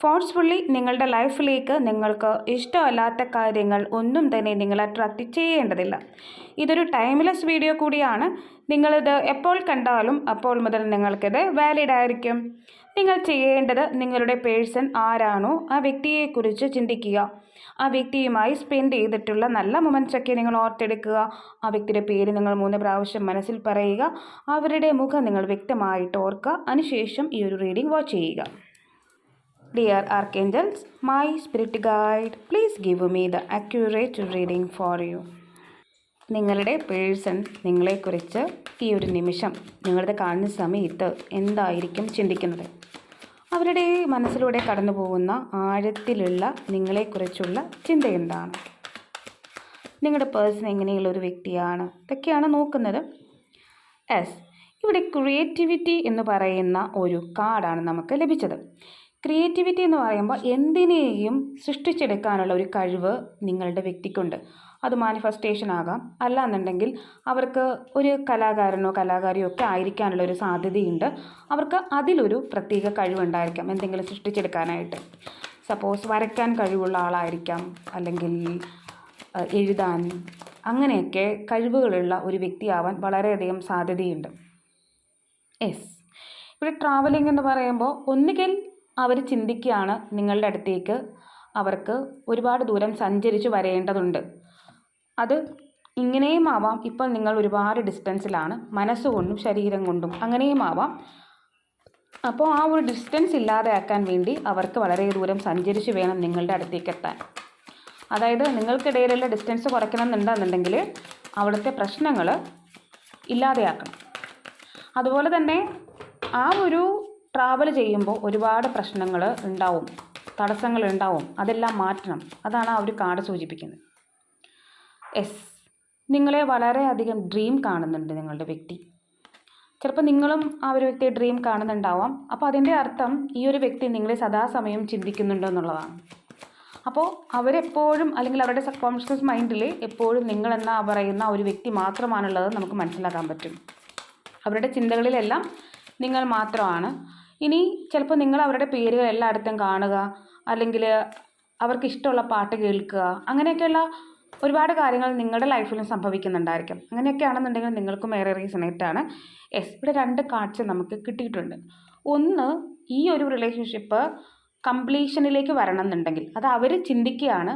Forcefully നിങ്ങളുടെ ലൈഫിലേക്ക് നിങ്ങൾക്ക് ഇഷ്ടമല്ലാത്ത കാര്യങ്ങൾ ഒന്നും തന്നെ നിങ്ങൾ അട്രാക്റ്റ് ചെയ്യേണ്ടതില്ല. ഇതൊരു ടൈംലെസ് വീഡിയോ കൂടിയാണ്. നിങ്ങളിത് എപ്പോൾ കണ്ടാലും അപ്പോൾ മുതൽ നിങ്ങൾക്കിത് വാലിഡ് ആയിരിക്കും. നിങ്ങൾ ചെയ്യേണ്ടത് നിങ്ങളുടെ പേഴ്സൺ ആരാണോ ആ വ്യക്തിയെക്കുറിച്ച് ചിന്തിക്കുക. ആ വ്യക്തിയുമായി സ്പെൻഡ് ചെയ്തിട്ടുള്ള നല്ല മൊമെന്റ്സൊക്കെ നിങ്ങൾ ഓർത്തെടുക്കുക. ആ വ്യക്തിയുടെ പേര് നിങ്ങൾ മൂന്ന് പ്രാവശ്യം മനസ്സിൽ പറയുക. അവരുടെ മുഖം നിങ്ങൾ വ്യക്തമായിട്ട് ഓർക്കുക. അതിനുശേഷം ഈ ഒരു റീഡിംഗ് വാച്ച് ചെയ്യുക. Dear archangels my spirit guide please give me the accurate reading for you നിങ്ങളുടെ പേഴ്സൺ നിങ്ങളെക്കുറിച്ച് ഈ ഒരു നിമിഷം നിങ്ങളുടെ കാണുന്ന സമയത്ത് എന്തായിരിക്കും ചിന്തിക്കുന്നത്? അവരുടെ മനസ്സിലൂടെ കടന്നു പോകുന്ന ആഴത്തിലുള്ള നിങ്ങളെക്കുറിച്ചുള്ള ചിന്ത എന്താണ്? നിങ്ങളുടെ പേഴ്സൺ എങ്ങനെയുള്ള ഒരു വ്യക്തിയാണ്? ഇതൊക്കെയാണ് നോക്കുന്നത്. എസ് ഇവിടെ ക്രിയേറ്റിവിറ്റി എന്ന് പറയുന്ന ഒരു കാർഡാണ് നമുക്ക് ലഭിച്ചത്. ക്രിയേറ്റിവിറ്റി എന്ന് പറയുമ്പോൾ എന്തിനേയും സൃഷ്ടിച്ചെടുക്കാനുള്ള ഒരു കഴിവ് നിങ്ങളുടെ വ്യക്തിക്കുണ്ട്. അത് മാനിഫെസ്റ്റേഷൻ ആകാം. അല്ല എന്നുണ്ടെങ്കിൽ അവർക്ക് ഒരു കലാകാരനോ കലാകാരിയോ ഒക്കെ ആയിരിക്കാനുള്ള ഒരു സാധ്യതയുണ്ട്. അവർക്ക് അതിലൊരു പ്രത്യേക കഴിവുണ്ടായിരിക്കാം. എന്തെങ്കിലും സൃഷ്ടിച്ചെടുക്കാനായിട്ട്. സപ്പോസ് വരയ്ക്കാൻ കഴിവുള്ള ആളായിരിക്കാം. അല്ലെങ്കിൽ എഴുതാൻ അങ്ങനെയൊക്കെ കഴിവുകളുള്ള ഒരു വ്യക്തിയാവാൻ വളരെയധികം സാധ്യതയുണ്ട്. യെസ് ഇവിടെ ട്രാവലിംഗ് എന്ന് പറയുമ്പോൾ ഒന്നുകിൽ അവർ ചിന്തിക്കുകയാണ് നിങ്ങളുടെ അടുത്തേക്ക് അവർക്ക് ഒരുപാട് ദൂരം സഞ്ചരിച്ച് വരേണ്ടതുണ്ട്. അത് ഇങ്ങനെയും ആവാം. ഇപ്പം നിങ്ങൾ ഒരുപാട് ഡിസ്റ്റൻസിലാണ് മനസ്സുകൊണ്ടും ശരീരം കൊണ്ടും അങ്ങനെയും ആവാം. അപ്പോൾ ആ ഒരു ഡിസ്റ്റൻസ് ഇല്ലാതെയാക്കാൻ വേണ്ടി അവർക്ക് വളരെ ദൂരം സഞ്ചരിച്ച് വേണം നിങ്ങളുടെ അടുത്തേക്ക് എത്താൻ. അതായത് നിങ്ങൾക്കിടയിലുള്ള ഡിസ്റ്റൻസ് കുറയ്ക്കണം എന്നുണ്ടെന്നുണ്ടെങ്കിൽ അവിടുത്തെ പ്രശ്നങ്ങൾ ഇല്ലാതെയാക്കണം. അതുപോലെ തന്നെ ആ ഒരു ട്രാവൽ ചെയ്യുമ്പോൾ ഒരുപാട് പ്രശ്നങ്ങൾ ഉണ്ടാവും. തടസ്സങ്ങൾ ഉണ്ടാവും. അതെല്ലാം മാറ്റണം. അതാണ് ആ ഒരു കാർഡ് സൂചിപ്പിക്കുന്നത്. എസ് നിങ്ങളെ വളരെയധികം ഡ്രീം കാണുന്നുണ്ട് നിങ്ങളുടെ വ്യക്തി. ചിലപ്പോൾ നിങ്ങളും ആ ഒരു വ്യക്തിയെ ഡ്രീം കാണുന്നുണ്ടാവാം. അപ്പോൾ അതിന്റെ അർത്ഥം ഈ ഒരു വ്യക്തി നിങ്ങളെ സദാസമയം ചിന്തിക്കുന്നുണ്ടോ എന്നുള്ളതാണ്. അപ്പോൾ അവരെപ്പോഴും അല്ലെങ്കിൽ അവരുടെ സബ് കോൺഷ്യസ് മൈൻഡിൽ എപ്പോഴും നിങ്ങളെന്ന പറയുന്ന ഒരു വ്യക്തി മാത്രമാണുള്ളത് നമുക്ക് മനസ്സിലാക്കാൻ പറ്റും. അവരുടെ ചിന്തകളിലെല്ലാം നിങ്ങൾ മാത്രമാണ്. ഇനി ചിലപ്പോൾ നിങ്ങൾ അവരുടെ പേരുകൾ എല്ലായിടത്തും കാണുക അല്ലെങ്കിൽ അവർക്ക് ഇഷ്ടമുള്ള പാട്ട് കേൾക്കുക അങ്ങനെയൊക്കെയുള്ള ഒരുപാട് കാര്യങ്ങൾ നിങ്ങളുടെ ലൈഫിലും സംഭവിക്കുന്നുണ്ടായിരിക്കും. അങ്ങനെയൊക്കെ ആണെന്നുണ്ടെങ്കിൽ നിങ്ങൾക്കും ഏറെ റീസണേറ്റാണ് എസ് ഇവിടെ രണ്ട് കാഴ്ച നമുക്ക് കിട്ടിയിട്ടുണ്ട്. ഒന്ന് ഈ ഒരു റിലേഷൻഷിപ്പ് കംപ്ലീഷനിലേക്ക് വരണം എന്നുണ്ടെങ്കിൽ അത് അവർ ചിന്തിക്കുകയാണ്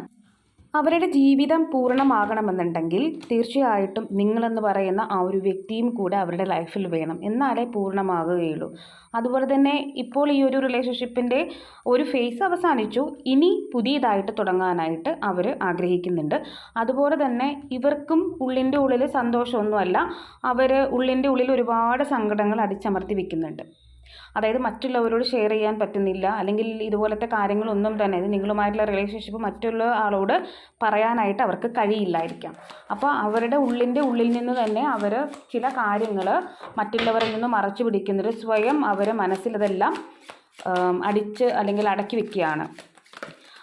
അവരുടെ ജീവിതം പൂർണമാകണമെന്നുണ്ടെങ്കിൽ തീർച്ചയായിട്ടും നിങ്ങളെന്ന് പറയുന്ന ആ ഒരു വ്യക്തിയും കൂടെ അവരുടെ ലൈഫിൽ വേണം. എന്നാലേ പൂർണമാകുകയുള്ളൂ. അതുപോലെ തന്നെ ഇപ്പോൾ ഈ ഒരു റിലേഷൻഷിപ്പിന്റെ ഒരു ഫേസ് അവസാനിച്ചു. ഇനി പുതിയതായിട്ട് തുടങ്ങാനായിട്ട് അവർ ആഗ്രഹിക്കുന്നുണ്ട്. അതുപോലെ തന്നെ ഇവർക്കും ഉള്ളിന്റെ ഉള്ളിൽ സന്തോഷമൊന്നുമല്ല. അവർ ഉള്ളിന്റെ ഉള്ളിൽ ഒരുപാട് സങ്കടങ്ങൾ അടിച്ചമർത്തി വെക്കുന്നുണ്ട്. അതായത് മറ്റുള്ളവരോട് ഷെയർ ചെയ്യാൻ പറ്റുന്നില്ല. അല്ലെങ്കിൽ ഇതുപോലത്തെ കാര്യങ്ങളൊന്നും തന്നെ ഇത് നിങ്ങളുമായിട്ടുള്ള റിലേഷൻഷിപ്പ് മറ്റുള്ള ആളോട് പറയാനായിട്ട് അവർക്ക് കഴിയില്ലായിരിക്കാം. അപ്പോൾ അവരുടെ ഉള്ളിന്റെ ഉള്ളിൽ നിന്ന് തന്നെ അവർ ചില കാര്യങ്ങൾ മറ്റുള്ളവരിൽ നിന്ന് മറച്ചു പിടിക്കുന്നത് സ്വയം അവരെ മനസ്സിലതെല്ലാം അടിച്ച് അല്ലെങ്കിൽ അടക്കി വെക്കുകയാണ്.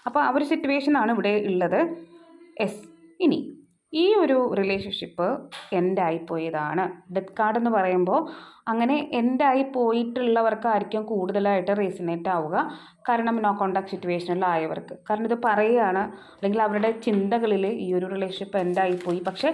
അപ്പോൾ ആ ഒരു സിറ്റുവേഷനാണ് ഇവിടെ ഉള്ളത്. എസ് ഇനി ഈ ഒരു റിലേഷൻഷിപ്പ് എൻഡായി പോയതാണ്. ഡെത്ത് കാർഡ് എന്ന് പറയുമ്പോൾ അങ്ങനെ എൻഡായി പോയിട്ടുള്ളവർക്കായിരിക്കും കൂടുതലായിട്ട് റീസണേറ്റ് ആവുക. കാരണം നോ കോണ്ടാക്ട് സിറ്റുവേഷനിലായവർക്ക് കാരണം ഇത് പറയുകയാണ്. അല്ലെങ്കിൽ അവരുടെ ചിന്തകളിൽ ഈ ഒരു റിലേഷൻഷിപ്പ് എൻഡായിപ്പോയി പക്ഷേ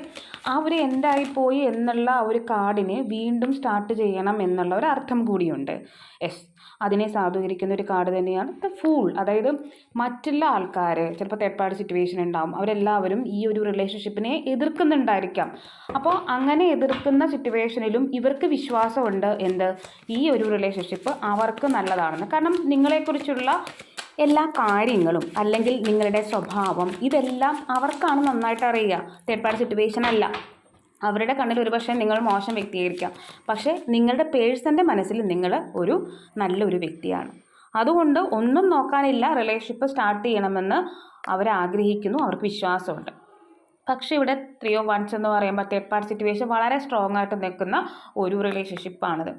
ആ ഒരു എൻഡായിപ്പോയി എന്നുള്ള ആ ഒരു കാർഡിന് വീണ്ടും സ്റ്റാർട്ട് ചെയ്യണം എന്നുള്ള ഒരു അർത്ഥം കൂടിയുണ്ട്. എസ് അതിനെ സാധൂകരിക്കുന്ന ഒരു കാർഡ് തന്നെയാണ് ദ ഫൂൾ അതായത് മറ്റുള്ള ആൾക്കാർ ചിലപ്പോൾ തേർഡ് സിറ്റുവേഷൻ ഉണ്ടാവും. അവരെല്ലാവരും ഈ ഒരു റിലേഷൻഷിപ്പിനെ എതിർക്കുന്നുണ്ടായിരിക്കാം. അപ്പോൾ അങ്ങനെ എതിർക്കുന്ന സിറ്റുവേഷനിലും ഇവർക്ക് വിശ്വാസമുണ്ട് എന്ത്? ഈ ഒരു റിലേഷൻഷിപ്പ് അവർക്ക് നല്ലതാണെന്ന്. കാരണം നിങ്ങളെക്കുറിച്ചുള്ള എല്ലാ കാര്യങ്ങളും അല്ലെങ്കിൽ നിങ്ങളുടെ സ്വഭാവം ഇതെല്ലാം അവർക്കാണ് നന്നായിട്ട് അറിയുക. തേർഡ് സിറ്റുവേഷൻ അല്ല. അവരുടെ കണ്ണിൽ ഒരുപക്ഷെ നിങ്ങൾ മോശം വ്യക്തിയായിരിക്കാം. പക്ഷേ നിങ്ങളുടെ പേഴ്സന്റെ മനസ്സിൽ നിങ്ങൾ ഒരു നല്ലൊരു വ്യക്തിയാണ്. അതുകൊണ്ട് ഒന്നും നോക്കാനില്ല റിലേഷൻഷിപ്പ് സ്റ്റാർട്ട് ചെയ്യണമെന്ന് അവരാഗ്രഹിക്കുന്നു അവർക്ക് വിശ്വാസമുണ്ട്. പക്ഷേ ഇവിടെ ത്രീ ഓ വൺസ് എന്ന് പറയുമ്പോൾ തേർഡ് പാർട്ടി സിറ്റുവേഷൻ വളരെ സ്ട്രോങ് ആയിട്ട് നിൽക്കുന്ന ഒരു റിലേഷൻഷിപ്പാണിത്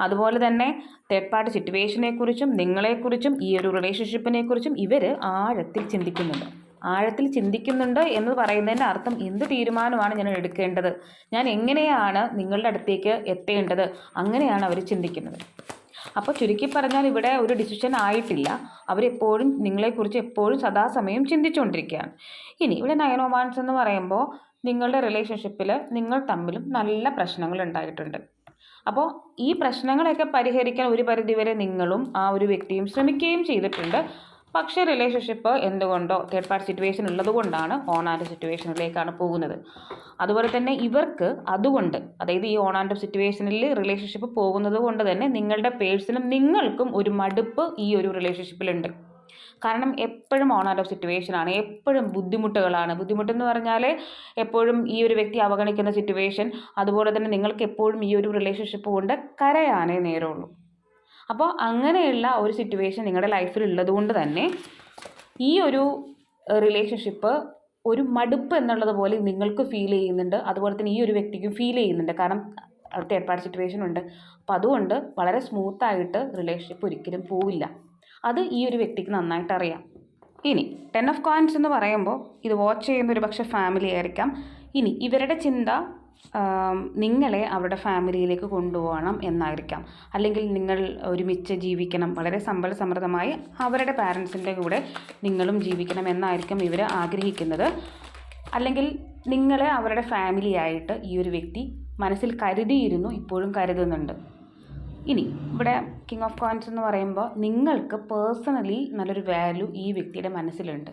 അതുപോലെ തന്നെ തേർഡ് പാർട്ടി സിറ്റുവേഷനെക്കുറിച്ചും നിങ്ങളെക്കുറിച്ചും ഈ ഒരു റിലേഷൻഷിപ്പിനെക്കുറിച്ചും ഇവർ ആഴത്തിൽ ചിന്തിക്കുന്നുണ്ട്. ആഴത്തിൽ ചിന്തിക്കുന്നുണ്ട് എന്ന് പറയുന്നതിന്റെ അർത്ഥം എന്ത് തീരുമാനമാണ് ഞാൻ എടുക്കേണ്ടത്? ഞാൻ എങ്ങനെയാണ് നിങ്ങളുടെ അടുത്തേക്ക് എത്തേണ്ടത്? അങ്ങനെയാണ് അവർ ചിന്തിക്കുന്നത്. അപ്പോൾ ചുരുക്കി പറഞ്ഞാൽ ഇവിടെ ഒരു ഡിസിഷൻ ആയിട്ടില്ല. അവരെപ്പോഴും നിങ്ങളെക്കുറിച്ച് എപ്പോഴും സദാസമയം ചിന്തിച്ചുകൊണ്ടിരിക്കുകയാണ്. ഇനി ഇവിടെ നയനോമാൻസ് എന്ന് പറയുമ്പോൾ നിങ്ങളുടെ റിലേഷൻഷിപ്പിൽ നിങ്ങൾ തമ്മിലും നല്ല പ്രശ്നങ്ങൾ ഉണ്ടായിട്ടുണ്ട്. അപ്പോൾ ഈ പ്രശ്നങ്ങളൊക്കെ പരിഹരിക്കാൻ ഒരു പരിധിവരെ നിങ്ങളും ആ ഒരു വ്യക്തിയും ശ്രമിക്കുകയും ചെയ്തിട്ടുണ്ട്. പക്ഷേ റിലേഷൻഷിപ്പ് എന്തുകൊണ്ടോ തേർഡ് പാർട്ടി സിറ്റുവേഷൻ ഉള്ളതുകൊണ്ടാണ് ഓൺ ആൻഡ് സിറ്റുവേഷനിലേക്കാണ് പോകുന്നത്. അതുപോലെ തന്നെ ഇവർക്ക് അതുകൊണ്ട് അതായത് ഈ ഓൺ ആൻഡ് സിറ്റുവേഷനിൽ റിലേഷൻഷിപ്പ് പോകുന്നത് കൊണ്ട് തന്നെ നിങ്ങളുടെ പേഴ്സണും നിങ്ങൾക്കും ഒരു മടുപ്പ് ഈ ഒരു റിലേഷൻഷിപ്പിലുണ്ട് കാരണം എപ്പോഴും ഓൺ ആൻഡ് ഓഫ് സിറ്റുവേഷൻ ആണ്. എപ്പോഴും ബുദ്ധിമുട്ടുകളാണ്. ബുദ്ധിമുട്ടെന്ന് പറഞ്ഞാൽ എപ്പോഴും ഈ ഒരു വ്യക്തി അവഗണിക്കുന്ന സിറ്റുവേഷൻ അതുപോലെ തന്നെ നിങ്ങൾക്ക് എപ്പോഴും ഈ ഒരു റിലേഷൻഷിപ്പ് കൊണ്ട് കരയാനേ നേരമുള്ളൂ. അപ്പോൾ അങ്ങനെയുള്ള ഒരു സിറ്റുവേഷൻ നിങ്ങളുടെ ലൈഫിൽ ഉള്ളത് കൊണ്ട് തന്നെ ഈ ഒരു റിലേഷൻഷിപ്പ് ഒരു മടുപ്പ് എന്നുള്ളത് പോലെ നിങ്ങൾക്ക് ഫീൽ ചെയ്യുന്നുണ്ട്. അതുപോലെ തന്നെ ഈ ഒരു വ്യക്തിക്കും ഫീൽ ചെയ്യുന്നുണ്ട്. കാരണം തേർഡ് പാർട്ടി സിറ്റുവേഷൻ ഉണ്ട്. അപ്പോൾ അതുകൊണ്ട് വളരെ സ്മൂത്തായിട്ട് റിലേഷൻഷിപ്പ് ഒരിക്കലും പോവില്ല. അത് ഈ ഒരു വ്യക്തിക്ക് നന്നായിട്ട് അറിയാം. ഇനി ടെൻ ഓഫ് കോയിൻസ് എന്ന് പറയുമ്പോൾ ഇത് വാച്ച് ചെയ്യുന്ന ഒരു പക്ഷേ ഫാമിലി ആയിരിക്കാം. ഇനി ഇവരുടെ ചിന്ത നിങ്ങളെ അവരുടെ ഫാമിലിയിലേക്ക് കൊണ്ടുപോകണം എന്നായിരിക്കാം. അല്ലെങ്കിൽ നിങ്ങൾ ഒരുമിച്ച് ജീവിക്കണം. വളരെ സമ്പൽ സമൃദ്ധമായി അവരുടെ പാരൻസിന്റെ കൂടെ നിങ്ങളും ജീവിക്കണം എന്നായിരിക്കും ഇവർ ആഗ്രഹിക്കുന്നത്. അല്ലെങ്കിൽ നിങ്ങളെ അവരുടെ ഫാമിലിയായിട്ട് ഈ ഒരു വ്യക്തി മനസ്സിൽ കരുതിയിരുന്നു ഇപ്പോഴും കരുതുന്നുണ്ട്. ഇനി ഇവിടെ കിങ് ഓഫ് കോയിൻസ് എന്ന് പറയുമ്പോൾ നിങ്ങൾക്ക് പേഴ്സണലി നല്ലൊരു വാല്യൂ ഈ വ്യക്തിയുടെ മനസ്സിലുണ്ട്.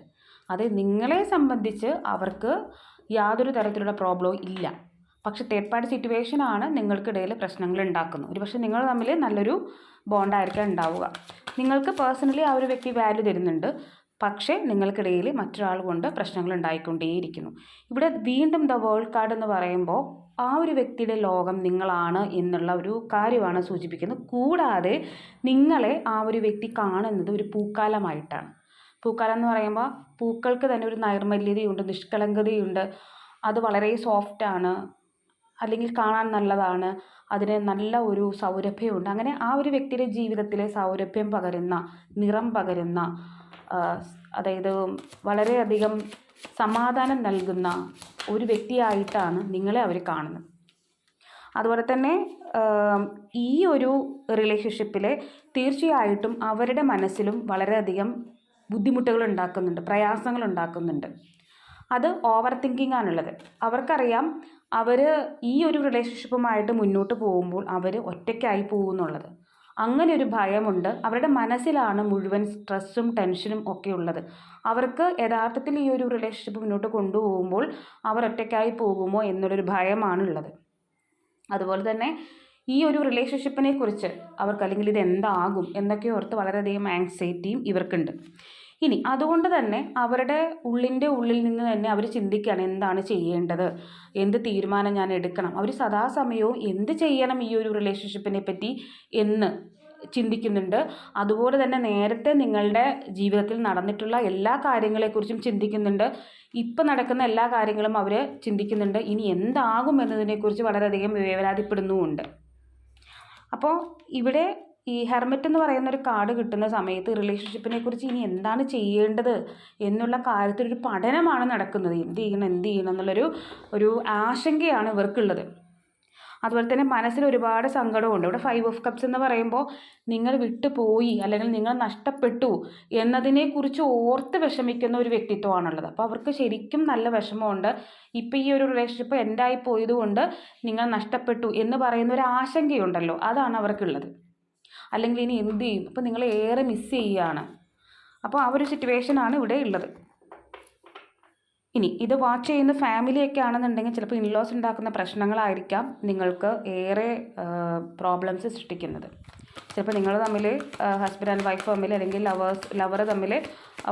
അത് നിങ്ങളെ സംബന്ധിച്ച് അവർക്ക് യാതൊരു തരത്തിലുള്ള പ്രോബ്ലവും ഇല്ല. പക്ഷെ തേർഡ് പാർട്ടി സിറ്റുവേഷൻ ആണ് നിങ്ങൾക്കിടയിൽ പ്രശ്നങ്ങൾ ഉണ്ടാക്കുന്നത്. ഒരുപക്ഷെ നിങ്ങൾ തമ്മിൽ നല്ലൊരു ബോണ്ടായിരിക്കാം ഉണ്ടാവുക. നിങ്ങൾക്ക് പേഴ്സണലി ആ ഒരു വ്യക്തി വാല്യൂ തരുന്നുണ്ട്. പക്ഷേ നിങ്ങൾക്കിടയിൽ മറ്റൊരാൾ കൊണ്ട് പ്രശ്നങ്ങൾ ഉണ്ടായിക്കൊണ്ടേയിരിക്കുന്നു. ഇവിടെ വീണ്ടും ദ വേൾഡ് കാർഡ് എന്ന് പറയുമ്പോൾ ആ ഒരു വ്യക്തിയുടെ ലോകം നിങ്ങളാണ് എന്നുള്ള ഒരു കാര്യമാണ് സൂചിപ്പിക്കുന്നത്. കൂടാതെ നിങ്ങളെ ആ ഒരു വ്യക്തി കാണുന്നത് ഒരു പൂക്കാലമായിട്ടാണ്. പൂക്കാലം എന്ന് പറയുമ്പോൾ പൂക്കൾക്ക് തന്നെ ഒരു നൈർമല്യതയുണ്ട് നിഷ്കളങ്കതയുണ്ട്. അത് വളരെ സോഫ്റ്റാണ് അല്ലെങ്കിൽ കാണാൻ നല്ലതാണ്. അതിന് നല്ല ഒരു സൗരഭ്യമുണ്ട്. അങ്ങനെ ആ ഒരു വ്യക്തിയുടെ ജീവിതത്തിലെ സൗരഭ്യം പകരുന്ന നിറം പകരുന്ന അതായത് വളരെയധികം സമാധാനം നൽകുന്ന ഒരു വ്യക്തിയായിട്ടാണ് നിങ്ങളെ അവർ കാണുന്നത്. അതുപോലെ തന്നെ ഈ ഒരു റിലേഷൻഷിപ്പിൽ തീർച്ചയായിട്ടും അവരുടെ മനസ്സിലും വളരെയധികം ബുദ്ധിമുട്ടുകൾ ഉണ്ടാക്കുന്നുണ്ട് പ്രയാസങ്ങൾ ഉണ്ടാക്കുന്നുണ്ട്. അത് ഓവർ തിങ്കിങ് ആണുള്ളത് അവർക്കറിയാം അവർ ഈ ഒരു റിലേഷൻഷിപ്പുമായിട്ട് മുന്നോട്ട് പോകുമ്പോൾ അവർ ഒറ്റയ്ക്കായി പോകുന്നുള്ളത്. അങ്ങനെ ഒരു ഭയമുണ്ട്. അവരുടെ മനസ്സിലാണ് മുഴുവൻ സ്ട്രെസ്സും ടെൻഷനും ഒക്കെ ഉള്ളത്. അവർക്ക് യഥാർത്ഥത്തിൽ ഈ ഒരു റിലേഷൻഷിപ്പ് മുന്നോട്ട് കൊണ്ടുപോകുമ്പോൾ അവർ ഒറ്റയ്ക്കായി പോകുമോ എന്നുള്ളൊരു ഭയമാണുള്ളത്. അതുപോലെ തന്നെ ഈ ഒരു റിലേഷൻഷിപ്പിനെ കുറിച്ച് അവർക്ക് അല്ലെങ്കിൽ ഇത് എന്താകും എന്നൊക്കെ ഓർത്ത് വളരെയധികം ആങ്സൈറ്റിയും ഇവർക്കുണ്ട്. ഇനി അതുകൊണ്ട് തന്നെ അവരുടെ ഉള്ളിന്റെ ഉള്ളിൽ നിന്ന് തന്നെ അവർ ചിന്തിക്കുകയാണ് എന്താണ് ചെയ്യേണ്ടത്? എന്ത് തീരുമാനം ഞാൻ എടുക്കണം? അവർ സദാസമയവും എന്ത് ചെയ്യണം ഈ ഒരു റിലേഷൻഷിപ്പിനെ പറ്റി എന്ന് ചിന്തിക്കുന്നുണ്ട്. അതുപോലെ തന്നെ നേരത്തെ നിങ്ങളുടെ ജീവിതത്തിൽ നടന്നിട്ടുള്ള എല്ലാ കാര്യങ്ങളെക്കുറിച്ചും ചിന്തിക്കുന്നുണ്ട്. ഇപ്പം നടക്കുന്ന എല്ലാ കാര്യങ്ങളും അവർ ചിന്തിക്കുന്നുണ്ട്. ഇനി എന്താകും എന്നതിനെക്കുറിച്ച് വളരെയധികം വേവലാതിപ്പെടുന്നുമുണ്ട് അപ്പോൾ ഇവിടെ ഈ ഹെർമിറ്റ് എന്ന് പറയുന്ന ഒരു കാർഡ് കിട്ടുന്ന സമയത്ത് റിലേഷൻഷിപ്പിനെ കുറിച്ച് ഇനി എന്താണ് ചെയ്യേണ്ടത് എന്നുള്ള കാര്യത്തിലൊരു പഠനമാണ് നടക്കുന്നത്. എന്ത് ചെയ്യണം എന്ത് ചെയ്യണം എന്നുള്ളൊരു ഒരു ആശങ്കയാണ് ഇവർക്കുള്ളത്. അതുപോലെ തന്നെ മനസ്സിൽ ഒരുപാട് സങ്കടമുണ്ട്. ഇവിടെ ഫൈവ് ഓഫ് കപ്സ് എന്ന് പറയുമ്പോൾ നിങ്ങൾ വിട്ടുപോയി അല്ലെങ്കിൽ നിങ്ങൾ നഷ്ടപ്പെട്ടു എന്നതിനെക്കുറിച്ച് ഓർത്ത് വിഷമിക്കുന്ന ഒരു വ്യക്തിത്വമാണുള്ളത്. അപ്പോൾ അവർക്ക് ശരിക്കും നല്ല വിഷമമുണ്ട്. ഇപ്പോൾ ഈ ഒരു റിലേഷൻഷിപ്പ് എൻഡായി പോയതുകൊണ്ട് നിങ്ങൾ നഷ്ടപ്പെട്ടു എന്ന് പറയുന്ന ഒരു ആശങ്കയുണ്ടല്ലോ. അതാണ് അവർക്കുള്ളത്. അല്ലെങ്കിൽ ഇനി എന്ത് ചെയ്യും? അപ്പോൾ നിങ്ങൾ ഏറെ മിസ് ചെയ്യുകയാണ് അപ്പോൾ ആ ഒരു സിറ്റുവേഷനാണ് ഇവിടെ ഉള്ളത്. ഇനി ഇത് വാച്ച് ചെയ്യുന്ന ഫാമിലിയൊക്കെ ആണെന്നുണ്ടെങ്കിൽ ചിലപ്പോൾ ഇൻലോസ് ഉണ്ടാക്കുന്ന പ്രശ്നങ്ങളായിരിക്കാം നിങ്ങൾക്ക് ഏറെ പ്രോബ്ലംസ് സൃഷ്ടിക്കുന്നത്. ചിലപ്പോൾ നിങ്ങൾ തമ്മിൽ ഹസ്ബൻഡ് ആൻഡ് വൈഫ് തമ്മിൽ അല്ലെങ്കിൽ ലവേഴ്സ് ലവർ തമ്മിൽ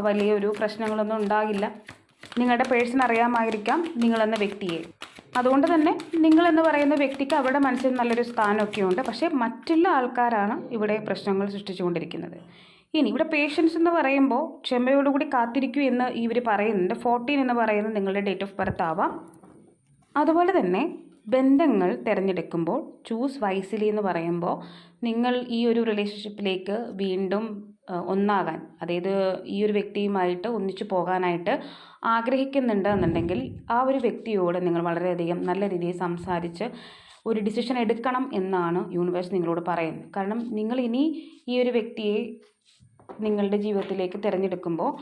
വലിയൊരു പ്രശ്നങ്ങളൊന്നും ഉണ്ടാകില്ല. നിങ്ങളുടെ പേഴ്സൺ അറിയാമായിരിക്കാം നിങ്ങളെന്ന വ്യക്തിയെ. അതുകൊണ്ട് തന്നെ നിങ്ങൾ എന്ന് പറയുന്ന വ്യക്തിക്ക് അവരുടെ മനസ്സിൽ നല്ലൊരു സ്ഥാനമൊക്കെ ഉണ്ട് പക്ഷേ മറ്റുള്ള ആൾക്കാരാണ് ഇവിടെ പ്രശ്നങ്ങൾ സൃഷ്ടിച്ചുകൊണ്ടിരിക്കുന്നത്. ഇനി ഇവിടെ പേഷ്യൻസ് എന്ന് പറയുമ്പോൾ ക്ഷമയോടുകൂടി കാത്തിരിക്കൂ എന്ന് ഇവർ പറയുന്നുണ്ട്. ഫോർട്ടീൻ എന്ന് പറയുന്നത് നിങ്ങളുടെ ഡേറ്റ് ഓഫ് ബർത്ത് ആവാം. അതുപോലെ തന്നെ ബന്ധങ്ങൾ തിരഞ്ഞെടുക്കുമ്പോൾ ചൂസ് വൈസിലി എന്ന് പറയുമ്പോൾ നിങ്ങൾ ഈ ഒരു റിലേഷൻഷിപ്പിലേക്ക് വീണ്ടും ഒന്നാകാൻ. അതായത് ഈ ഒരു വ്യക്തിയുമായിട്ട് ഒന്നിച്ചു പോകാനായിട്ട് ആഗ്രഹിക്കുന്നുണ്ട് എന്നുണ്ടെങ്കിൽ ആ ഒരു വ്യക്തിയോട് നിങ്ങൾ വളരെയധികം നല്ല രീതിയിൽ സംസാരിച്ച് ഒരു ഡിസിഷൻ എടുക്കണം എന്നാണ് യൂണിവേഴ്സ് നിങ്ങളോട് പറയുന്നത്. കാരണം നിങ്ങൾ ഇനി ഈ ഒരു വ്യക്തിയെ നിങ്ങളുടെ ജീവിതത്തിലേക്ക് തിരഞ്ഞെടുക്കുമ്പോൾ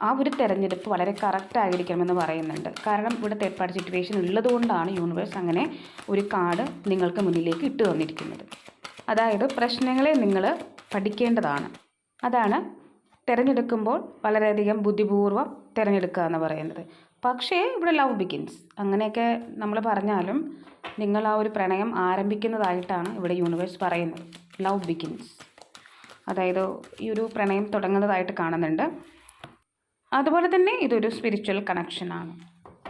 ആ ഒരു തിരഞ്ഞെടുപ്പ് വളരെ കറക്റ്റ് ആയിരിക്കണമെന്ന് പറയുന്നുണ്ട്. കാരണം ഇവിടെ തേർഡ് സിറ്റുവേഷൻ ഉള്ളതുകൊണ്ടാണ് യൂണിവേഴ്സ് അങ്ങനെ ഒരു കാർഡ് നിങ്ങൾക്ക് മുന്നിലേക്ക് ഇട്ട് തന്നിരിക്കുന്നത്. അതായത് പ്രശ്നങ്ങളെ നിങ്ങൾ പഠിക്കേണ്ടതാണ്. അതാണ് തിരഞ്ഞെടുക്കുമ്പോൾ വളരെയധികം ബുദ്ധിപൂർവം തിരഞ്ഞെടുക്കുക എന്ന് പറയുന്നത്. പക്ഷേ ഇവിടെ ലവ് ബിഗിൻസ് അങ്ങനെയൊക്കെ നമ്മൾ പറഞ്ഞാലും നിങ്ങൾ ആ ഒരു പ്രണയം ആരംഭിക്കുന്നതായിട്ടാണ് ഇവിടെ യൂണിവേഴ്സ് പറയുന്നത്. ലവ് ബിഗിൻസ് അതായത് ഈ ഒരു പ്രണയം തുടങ്ങുന്നതായിട്ട് കാണുന്നുണ്ട്. അതുപോലെ തന്നെ ഇതൊരു സ്പിരിച്വൽ കണക്ഷനാണ്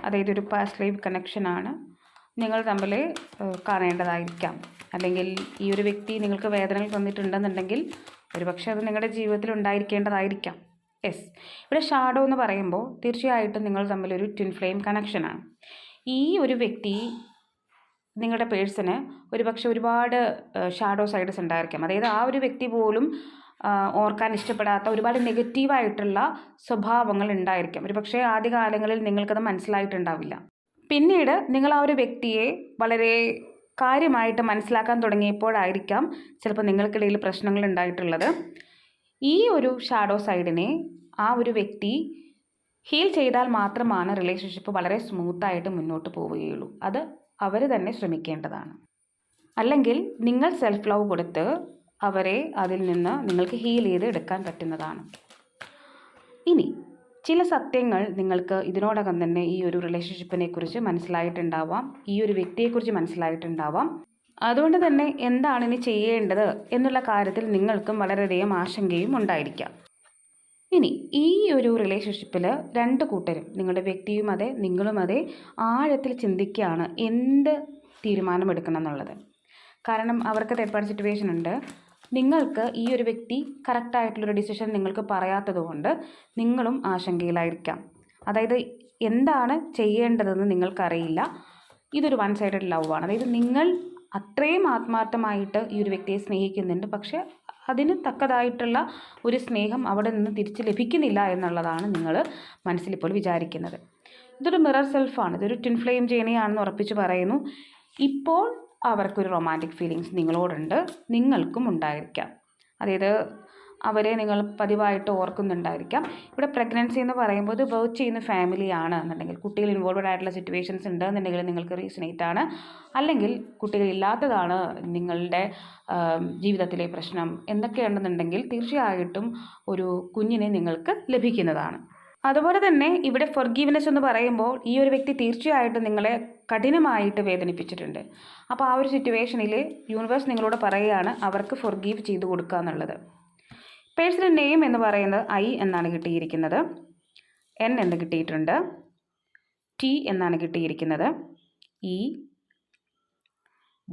അതായത് ഒരു പാസ്റ്റ് ലൈഫ് കണക്ഷനാണ് നിങ്ങൾ തമ്മിൽ കാണേണ്ടതായിരിക്കാം. അല്ലെങ്കിൽ ഈ ഒരു വ്യക്തി നിങ്ങൾക്ക് വേദനകൾ തന്നിട്ടുണ്ടെന്നുണ്ടെങ്കിൽ ഒരുപക്ഷെ അത് നിങ്ങളുടെ ജീവിതത്തിൽ ഉണ്ടായിരിക്കേണ്ടതായിരിക്കാം. യെസ് ഇവിടെ ഷാഡോ എന്ന് പറയുമ്പോൾ തീർച്ചയായിട്ടും നിങ്ങൾ തമ്മിലൊരു ട്വിൻ ഫ്ലെയിം കണക്ഷനാണ് ഈ ഒരു വ്യക്തി നിങ്ങളുടെ പേഴ്സന് ഒരുപക്ഷെ ഒരുപാട് ഷാഡോ സൈഡ്സ് ഉണ്ടായിരിക്കാം. അതായത് ആ ഒരു വ്യക്തി പോലും ഓർക്കാൻ ഇഷ്ടപ്പെടാത്ത ഒരുപാട് നെഗറ്റീവായിട്ടുള്ള സ്വഭാവങ്ങൾ ഉണ്ടായിരിക്കാം. ഒരുപക്ഷെ ആദ്യകാലങ്ങളിൽ നിങ്ങൾക്കത് മനസ്സിലായിട്ടുണ്ടാവില്ല. പിന്നീട് നിങ്ങൾ ആ ഒരു വ്യക്തിയെ വളരെ കാര്യമായിട്ട് മനസ്സിലാക്കാൻ തുടങ്ങിയപ്പോഴായിരിക്കാം ചിലപ്പോൾ നിങ്ങൾക്കിടയിൽ പ്രശ്നങ്ങൾ ഉണ്ടായിട്ടുള്ളത്. ഈ ഒരു ഷാഡോ സൈഡിനെ ആ ഒരു വ്യക്തി ഹീൽ ചെയ്താൽ മാത്രമാണ് റിലേഷൻഷിപ്പ് വളരെ സ്മൂത്തായിട്ട് മുന്നോട്ട് പോവുകയുള്ളൂ. അത് അവർ തന്നെ ശ്രമിക്കേണ്ടതാണ്. അല്ലെങ്കിൽ നിങ്ങൾ സെൽഫ് ലവ് കൊടുത്ത് അവരെ അതിൽ നിന്ന് നിങ്ങൾക്ക് ഹീൽ ചെയ്ത് എടുക്കാൻ പറ്റുന്നതാണ്. ഇനി ചില സത്യങ്ങൾ നിങ്ങൾക്ക് ഇതിനോടകം തന്നെ ഈ ഒരു റിലേഷൻഷിപ്പിനെ കുറിച്ച് മനസ്സിലായിട്ടുണ്ടാവാം. ഈ ഒരു വ്യക്തിയെക്കുറിച്ച് മനസ്സിലായിട്ടുണ്ടാവാം. അതുകൊണ്ട് തന്നെ എന്താണ് ഇനി ചെയ്യേണ്ടത് എന്നുള്ള കാര്യത്തിൽ നിങ്ങൾക്കും വളരെയധികം ആശങ്കയും ഉണ്ടായിരിക്കാം. ഇനി ഈ ഒരു റിലേഷൻഷിപ്പിൽ രണ്ട് കൂട്ടരും നിങ്ങളുടെ വ്യക്തിയും അതെ നിങ്ങളും അതെ ആഴത്തിൽ ചിന്തിക്കുകയാണ് എന്ത് തീരുമാനമെടുക്കണം എന്നുള്ളത്. കാരണം അവർക്ക് തേർഡ് സിറ്റുവേഷൻ ഉണ്ട്. നിങ്ങൾക്ക് ഈ ഒരു വ്യക്തി കറക്റ്റായിട്ടുള്ളൊരു ഡിസിഷൻ നിങ്ങൾക്ക് പറയാത്തത് കൊണ്ട് നിങ്ങളും ആശങ്കയിലായിരിക്കാം. അതായത് എന്താണ് ചെയ്യേണ്ടതെന്ന് നിങ്ങൾക്കറിയില്ല. ഇതൊരു വൺ സൈഡഡ് ലവ് ആണ്. അതായത് നിങ്ങൾ അത്രയും ആത്മാർത്ഥമായിട്ട് ഈ ഒരു വ്യക്തിയെ സ്നേഹിക്കുന്നുണ്ട്. പക്ഷേ അതിന് തക്കതായിട്ടുള്ള ഒരു സ്നേഹം അവിടെ നിന്ന് തിരിച്ച് ലഭിക്കുന്നില്ല എന്നുള്ളതാണ് നിങ്ങൾ മനസ്സിലിപ്പോൾ വിചാരിക്കുന്നത്. ഇതൊരു മിറർ സെൽഫാണ് ഇതൊരു ടിൻ ഫ്ലെയിം ജേണിയാണെന്ന് ഉറപ്പിച്ച് പറയുന്നു. ഇപ്പോൾ അവർക്കൊരു റൊമാന്റിക് ഫീലിങ്സ് നിങ്ങളോടുണ്ട് നിങ്ങൾക്കും ഉണ്ടായിരിക്കാം. അതായത് അവരെ നിങ്ങൾ പതിവായിട്ട് ഓർക്കുന്നുണ്ടായിരിക്കാം. ഇവിടെ പ്രഗ്നൻസി എന്ന് പറയുമ്പോൾ വർക്ക് ചെയ്യുന്ന ഫാമിലിയാണ് എന്നുണ്ടെങ്കിൽ കുട്ടികൾ ഇൻവോൾവഡ് ആയിട്ടുള്ള സിറ്റുവേഷൻസ് ഉണ്ട് എന്നുണ്ടെങ്കിൽ നിങ്ങൾക്ക് റീസണേറ്റ് ആണ്. അല്ലെങ്കിൽ കുട്ടികളില്ലാത്തതാണ് നിങ്ങളുടെ ജീവിതത്തിലെ പ്രശ്നം എന്തൊക്കെയുണ്ടെന്നുണ്ടെങ്കിൽ തീർച്ചയായിട്ടും ഒരു കുഞ്ഞിനെ നിങ്ങൾക്ക് ലഭിക്കുന്നതാണ്. അതുപോലെ തന്നെ ഇവിടെ ഫൊർഗീവ്നെസ് എന്ന് പറയുമ്പോൾ ഈ ഒരു വ്യക്തി തീർച്ചയായിട്ടും നിങ്ങളെ കഠിനമായിട്ട് വേദനിപ്പിച്ചിട്ടുണ്ട്. അപ്പോൾ ആ ഒരു സിറ്റുവേഷനിൽ യൂണിവേഴ്സ് നിങ്ങളോട് പറയുകയാണ് അവർക്ക് ഫൊർഗീവ് ചെയ്തു കൊടുക്കുക എന്നുള്ളത്. പേഴ്സണൽ നെയിം എന്ന് പറയുന്നത് ഐ എന്നാണ് കിട്ടിയിരിക്കുന്നത്. എൻ എന്ന് കിട്ടിയിട്ടുണ്ട്. ടി എന്നാണ് കിട്ടിയിരിക്കുന്നത്. E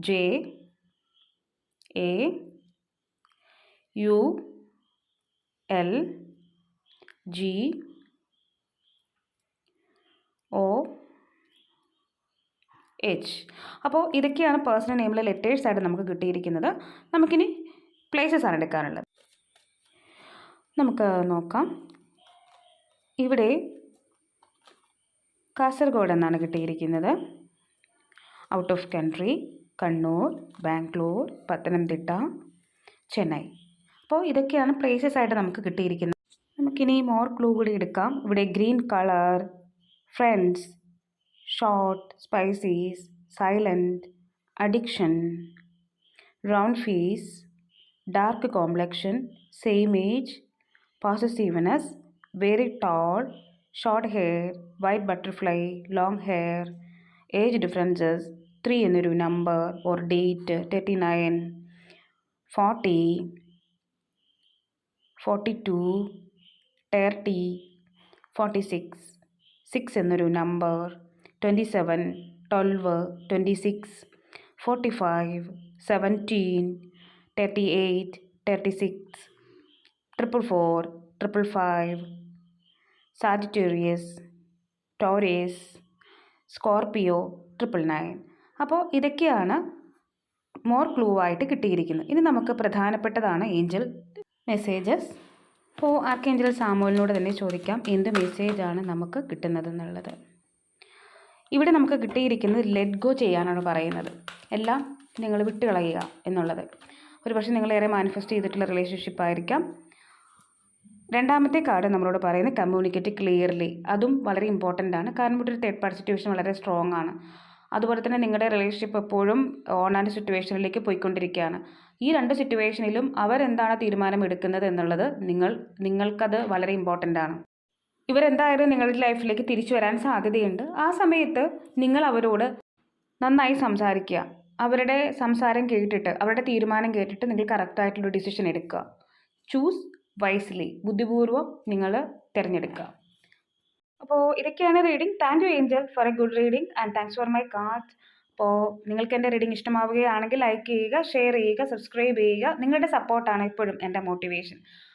J A U L G O H അപ്പോൾ ഇതൊക്കെയാണ് പേഴ്സണൽ നെയിമിലെ ലെറ്റേഴ്സ് ആയിട്ട് നമുക്ക് കിട്ടിയിരിക്കുന്നത്. നമുക്കിനി പ്ലേസസ് ആണ് എടുക്കാനുള്ളത്. നമുക്ക് നോക്കാം. ഇവിടെ കാസർഗോഡ് എന്നാണ് കിട്ടിയിരിക്കുന്നത്. Out of country Kannur Bangalore Pathanamthitta Chennai. അപ്പോൾ ഇതൊക്കെയാണ് പ്ലേസസ് ആയിട്ട് നമുക്ക് കിട്ടിയിരിക്കുന്നത്. നമുക്കിനി മോർ ക്ലൂ കൂടി എടുക്കാം. ഇവിടെ green colour friends short spices silent, addiction, round face, dark complexion, same age, possessiveness, very tall, short hair, white butterfly, long hair, age differences, 3 എന്നൊരു number or date thirty nine forty forty two thirty forty six six എന്നൊരു number twenty seven twelve twenty six forty five seventeen thirty eight thirty six triple four triple five Sagittarius Taurus Scorpio triple nine അപ്പോൾ ഇതൊക്കെയാണ് more clue ആയിട്ട് കിട്ടിയിരിക്കുന്നത്. ഇനി നമുക്ക് പ്രധാനപ്പെട്ടതാണ് angel messages അപ്പോൾ archangel സാമുവലിനോട് തന്നെ ചോദിക്കാം എന്ത് മെസ്സേജാണ് നമുക്ക് കിട്ടുന്നതെന്നുള്ളത് ഇവിടെ നമുക്ക് കിട്ടിയിരിക്കുന്നത് ലെറ്റ് ഗോ ചെയ്യാനാണ് പറയുന്നത്. എല്ലാം നിങ്ങൾ വിട്ടുകളയുക എന്നുള്ളത്. ഒരു പക്ഷേ നിങ്ങളേറെ മാനിഫെസ്റ്റ് ചെയ്തിട്ടുള്ള റിലേഷൻഷിപ്പ് ആയിരിക്കാം. രണ്ടാമത്തെ കാർഡ് നമ്മളോട് പറയുന്നത് കമ്മ്യൂണിക്കേറ്റ് ക്ലിയർലി അതും വളരെ ഇമ്പോർട്ടന്റ് ആണ്. കാരണം ഇവിടെ ഒരു തേർഡ് പാർട്ടി സിറ്റുവേഷൻ വളരെ സ്ട്രോങ് ആണ്. അതുപോലെ തന്നെ നിങ്ങളുടെ റിലേഷൻഷിപ്പ് എപ്പോഴും ഓൺ ആൻഡ് സിറ്റുവേഷനിലേക്ക് പോയിക്കൊണ്ടിരിക്കുകയാണ്. ഈ രണ്ട് സിറ്റുവേഷനിലും അവരെന്താണ് തീരുമാനം എടുക്കുന്നത് എന്നുള്ളത് നിങ്ങൾ നിങ്ങൾക്കത് വളരെ ഇമ്പോർട്ടന്റ് ആണ്. ഇവരെന്തായാലും നിങ്ങളുടെ ലൈഫിലേക്ക് തിരിച്ചു വരാൻ സാധ്യതയുണ്ട്. ആ സമയത്ത് നിങ്ങൾ അവരോട് നന്നായി സംസാരിക്കുക. അവരുടെ സംസാരം കേട്ടിട്ട് അവരുടെ തീരുമാനം കേട്ടിട്ട് നിങ്ങൾ കറക്റ്റായിട്ടുള്ള ഡിസിഷൻ എടുക്കുക. ചൂസ് വൈസ്ലി ബുദ്ധിപൂർവം നിങ്ങൾ തിരഞ്ഞെടുക്കുക. അപ്പോൾ ഇതൊക്കെയാണ് reading thank you angel for a good reading and thanks for my card അപ്പോൾ നിങ്ങൾക്ക് എന്റെ റീഡിംഗ് ഇഷ്ടമാവുകയാണെങ്കിൽ ലൈക്ക് ചെയ്യുക ഷെയർ ചെയ്യുക സബ്സ്ക്രൈബ് ചെയ്യുക. നിങ്ങളുടെ സപ്പോർട്ടാണ് എപ്പോഴും എന്റെ മോട്ടിവേഷൻ